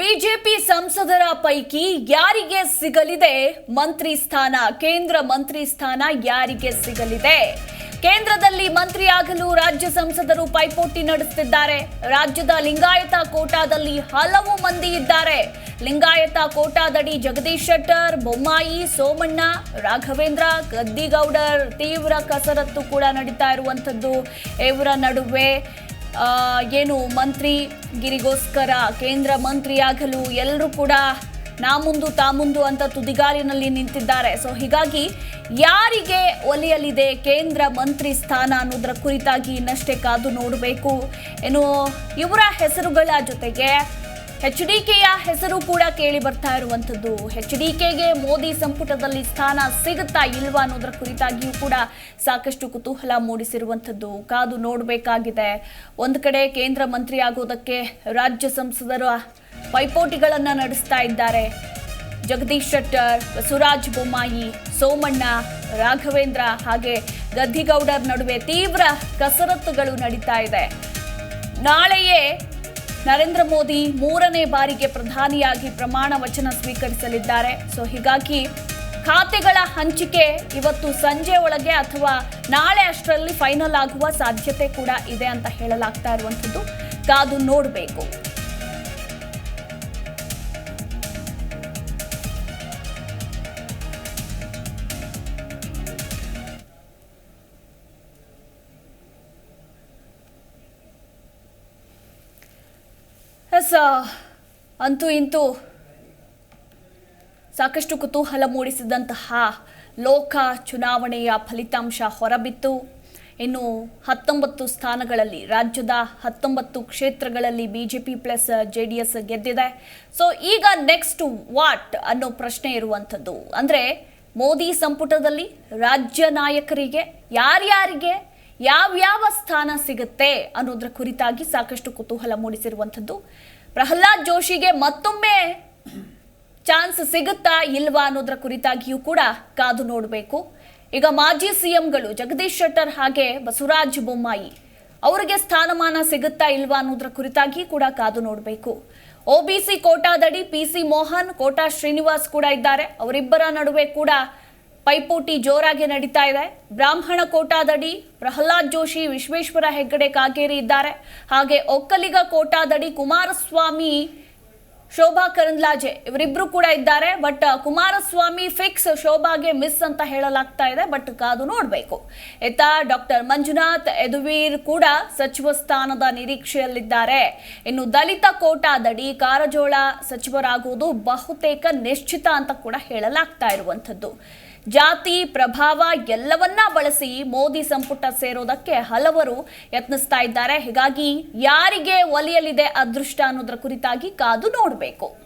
BJP ಸಂಸದರ ಪೈಕಿ ಯಾರಿಗೆ ಸಿಗಲಿದೆ ಮಂತ್ರಿ ಸ್ಥಾನ? ಕೇಂದ್ರ ಮಂತ್ರಿ ಸ್ಥಾನ ಯಾರಿಗೆ ಸಿಗಲಿದೆ? ಕೇಂದ್ರದಲ್ಲಿ ಮಂತ್ರಿಯಾಗಲು ರಾಜ್ಯ ಸಂಸದರು ಪೈಪೋಟಿ ನಡೆಸುತ್ತಿದ್ದಾರೆ. ರಾಜ್ಯದ ಲಿಂಗಾಯತ ಕೋಟಾದಲ್ಲಿ ಹಲವು ಮಂದಿ ಇದ್ದಾರೆ. ಲಿಂಗಾಯತ ಕೋಟಾದಡಿ ಜಗದೀಶ್ ಶೆಟ್ಟರ್, ಬೊಮ್ಮಾಯಿ, ಸೋಮಣ್ಣ, ರಾಘವೇಂದ್ರ, ಗದ್ದಿಗೌಡರ್ ತೀವ್ರ ಕಸರತ್ತು ಕೂಡ ನಡೀತಾ ಇರುವಂಥದ್ದು. ಇವರ ನಡುವೆ ಏನು ಮಂತ್ರಿಗಿರಿಗೋಸ್ಕರ ಕೇಂದ್ರ ಮಂತ್ರಿಯಾಗಲು ಎಲ್ಲರೂ ಕೂಡ ನಾ ಮುಂದು ತಾ ಮುಂದು ಅಂತ ತುದಿಗಾಲಿನಲ್ಲಿ ನಿಂತಿದ್ದಾರೆ. ಸೊ ಹೀಗಾಗಿ ಯಾರಿಗೆ ಒಲಿಯಲಿದೆ ಕೇಂದ್ರ ಮಂತ್ರಿ ಸ್ಥಾನ ಅನ್ನೋದರ ಕುರಿತಾಗಿ ಇನ್ನಷ್ಟೇ ಕಾದು ನೋಡಬೇಕು ಏನು ಇವರ ಹೆಸರುಗಳ ಜೊತೆಗೆ ಎಚ್ ಡಿ ಕೆಯ ಹೆಸರು ಕೂಡ ಕೇಳಿ ಬರ್ತಾ ಇರುವಂಥದ್ದು. ಕೆಗೆ ಮೋದಿ ಸಂಪುಟದಲ್ಲಿ ಸ್ಥಾನ ಸಿಗುತ್ತಾ ಇಲ್ವಾ ಅನ್ನೋದರ ಕುರಿತಾಗಿಯೂ ಕೂಡ ಸಾಕಷ್ಟು ಕುತೂಹಲ ಮೂಡಿಸಿರುವಂಥದ್ದು. ಕಾದು ನೋಡಬೇಕಾಗಿದೆ. ಒಂದು ಕಡೆ ಕೇಂದ್ರ ಮಂತ್ರಿ ಆಗೋದಕ್ಕೆ ರಾಜ್ಯ ಸಂಸದರ ಪೈಪೋಟಿಗಳನ್ನು ನಡೆಸ್ತಾ ಇದ್ದಾರೆ. ಜಗದೀಶ್ ಶೆಟ್ಟರ್ ಬಸವರಾಜ ಬೊಮ್ಮಾಯಿ, ಸೋಮಣ್ಣ, ರಾಘವೇಂದ್ರ ಹಾಗೆ ಗದ್ದಿಗೌಡರ್ ನಡುವೆ ತೀವ್ರ ಕಸರತ್ತುಗಳು ನಡೀತಾ ಇದೆ. ನಾಳೆಯೇ ನರೇಂದ್ರ ಮೋದಿ ಮೂರನೇ ಬಾರಿಗೆ ಪ್ರಧಾನಿಯಾಗಿ ಪ್ರಮಾಣ ವಚನ ಸ್ವೀಕರಿಸಲಿದ್ದಾರೆ. ಸೊ ಹೀಗಾಗಿ ಖಾತೆಗಳ ಹಂಚಿಕೆ ಇವತ್ತು ಸಂಜೆ ಒಳಗೆ ಅಥವಾ ನಾಳೆ ಅಷ್ಟರಲ್ಲಿ ಫೈನಲ್ ಆಗುವ ಸಾಧ್ಯತೆ ಕೂಡ ಇದೆ ಅಂತ ಹೇಳಲಾಗ್ತಾ ಇರುವಂಥದ್ದು. ಕಾದು ನೋಡಬೇಕು. ಎಸ್ ಅಂತೂ ಇಂತೂ ಸಾಕಷ್ಟು ಕುತೂಹಲ ಮೂಡಿಸಿದಂತಹ ಲೋಕ ಚುನಾವಣೆಯ ಫಲಿತಾಂಶ ಹೊರಬಿತ್ತು. ಇನ್ನು ಹತ್ತೊಂಬತ್ತು ಸ್ಥಾನಗಳಲ್ಲಿ, ರಾಜ್ಯದ ಹತ್ತೊಂಬತ್ತು ಕ್ಷೇತ್ರಗಳಲ್ಲಿ BJP plus J D S ಗೆದ್ದಿದೆ. ಸೊ ಈಗ ನೆಕ್ಸ್ಟ್ ವಾಟ್ ಅನ್ನೋ ಪ್ರಶ್ನೆ ಇರುವಂಥದ್ದು. ಅಂದರೆ ಮೋದಿ ಸಂಪುಟದಲ್ಲಿ ರಾಜ್ಯ ನಾಯಕರಿಗೆ, ಯಾರ್ಯಾರಿಗೆ, ಯಾವ್ಯಾವ ಸ್ಥಾನ ಸಿಗುತ್ತೆ ಅನ್ನೋದ್ರ ಕುರಿತಾಗಿ ಸಾಕಷ್ಟು ಕುತೂಹಲ ಮೂಡಿಸಿರುವಂಥದ್ದು. ಪ್ರಹ್ಲಾದ್ ಜೋಶಿಗೆ ಮತ್ತೊಮ್ಮೆ ಚಾನ್ಸ್ ಸಿಗುತ್ತಾ ಇಲ್ವಾ ಅನ್ನೋದ್ರ ಕುರಿತಾಗಿಯೂ ಕೂಡ ಕಾದು ನೋಡಬೇಕು. ಈಗ ಮಾಜಿ ಸಿಎಂಗಳು ಜಗದೀಶ್ ಶೆಟ್ಟರ್ ಹಾಗೆ ಬಸವರಾಜ ಬೊಮ್ಮಾಯಿ ಅವರಿಗೆ ಸ್ಥಾನಮಾನ ಸಿಗುತ್ತಾ ಇಲ್ವಾ ಅನ್ನೋದ್ರ ಕುರಿತಾಗಿ ಕೂಡ ಕಾದು ನೋಡಬೇಕು. ಒಬಿಸಿ ಕೋಟಾದಡಿ ಪಿ ಸಿ ಮೋಹನ್, ಕೋಟಾ ಶ್ರೀನಿವಾಸ್ ಕೂಡ ಇದ್ದಾರೆ. ಅವರಿಬ್ಬರ ನಡುವೆ ಕೂಡ ಪೈಪೋಟಿ ಜೋರಾಗಿ ನಡೀತಾ ಇದೆ. ಬ್ರಾಹ್ಮಣ ಕೋಟಾದಡಿ ಪ್ರಹ್ಲಾದ್ ಜೋಶಿ, ವಿಶ್ವೇಶ್ವರ ಹೆಗ್ಗಡೆ ಕಾಗೇರಿ ಇದ್ದಾರೆ. ಹಾಗೆ ಒಕ್ಕಲಿಗ ಕೋಟಾದಡಿ ಕುಮಾರಸ್ವಾಮಿ, ಶೋಭಾ ಕರಂದ್ಲಾಜೆ ಇವರಿಬ್ರು ಕೂಡ ಇದ್ದಾರೆ. ಬಟ್ ಕುಮಾರಸ್ವಾಮಿ ಫಿಕ್ಸ್ ಶೋಭಾಗೆ ಮಿಸ್ ಅಂತ ಹೇಳಲಾಗ್ತಾ ಇದೆ. ಬಟ್ ಕಾದು ನೋಡಬೇಕು. ಇತ್ತ ಡಾಕ್ಟರ್ ಮಂಜುನಾಥ್ ಯದುವೀರ್ ಕೂಡ ಸಚಿವ ಸ್ಥಾನದ ನಿರೀಕ್ಷೆಯಲ್ಲಿದ್ದಾರೆ. ಇನ್ನು ದಲಿತ ಕೋಟಾದಡಿ ಕಾರಜೋಳ ಸಚಿವರಾಗುವುದು ಬಹುತೇಕ ನಿಶ್ಚಿತ ಅಂತ ಕೂಡ ಹೇಳಲಾಗ್ತಾ ಇರುವಂಥದ್ದು. ಜಾತಿ ಪ್ರಭಾವ ಎಲ್ಲವನ್ನ ಬಳಸಿ ಮೋದಿ ಸಂಪುಟ ಸೇರೋದಕ್ಕೆ ಹಲವರು ಯತ್ನಿಸ್ತಾ ಇದ್ದಾರೆ. ಹೀಗಾಗಿ ಯಾರಿಗೆ ಒಲಿಯಲಿದೆ ಅದೃಷ್ಟ ಅನ್ನೋದ್ರ ಕುರಿತಾಗಿ ಕಾದು ನೋಡಬೇಕು.